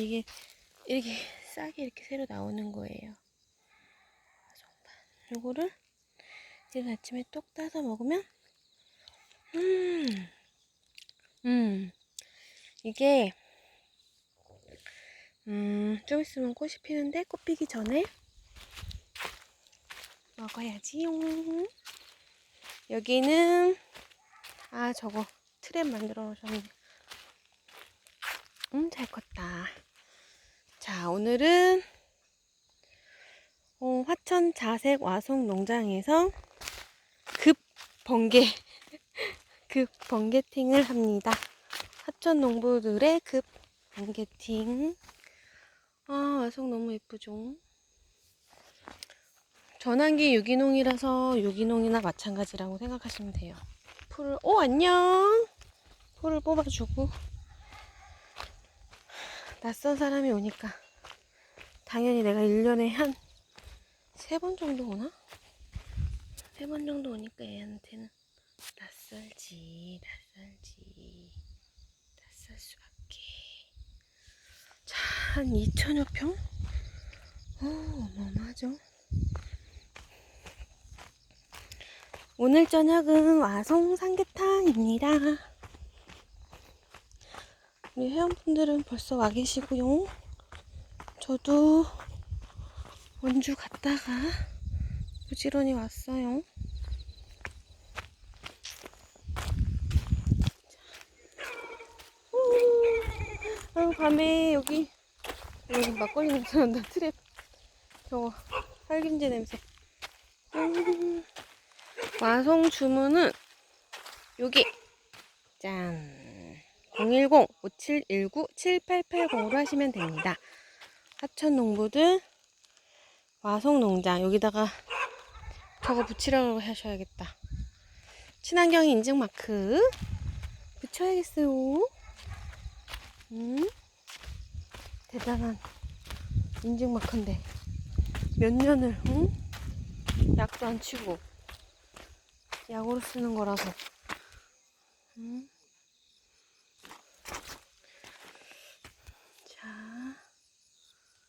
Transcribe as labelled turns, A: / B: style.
A: 이게 이렇게 싹이 이렇게 새로 나오는 거예요. 정말. 요거를 이른 아침에 똑 따서 먹으면 음, 음, 이게 음, 좀 있으면 꽃이 피는데 꽃 피기 전에 먹어야지요. 여기는 아 저거 트랩 만들어 놓으셨네. 음, 잘 컸다. 자, 오늘은 어, 화천 자색 와송 농장에서 급 번개 급 번개팅을 합니다. 화천 농부들의 급 번개팅. 아, 와송 너무 예쁘죠? 전환기 유기농이라서 유기농이나 마찬가지라고 생각하시면 돼요. 풀을, 오, 안녕! 풀을 뽑아주고. 낯선 사람이 오니까 당연히 내가 1년에 한 세 번 정도 오나? 세 번 정도 오니까 얘한테는 낯설지, 낯설지, 낯설 수밖에. 자, 한 2천여 평? 오, 어마어마하죠? 오늘 저녁은 와송 삼계탕입니다. 우리 회원분들은 벌써 와 계시고요. 저도 원주 갔다가 부지런히 왔어요. 아, 밤에 여기 여기 막걸리 냄새 난다. 트랩 저거 살균제 냄새. 음, 와송 주문은 여기 짠. 010-5719-7880으로 하시면 됩니다. 하천 농부들 와송 농장 여기다가 저거 붙이라고 하셔야겠다. 친환경 인증 마크 붙여야겠어요. 음? 대단한 인증 마크인데 몇 년을 응? 약도 안 치고 약으로 쓰는 거라서 음?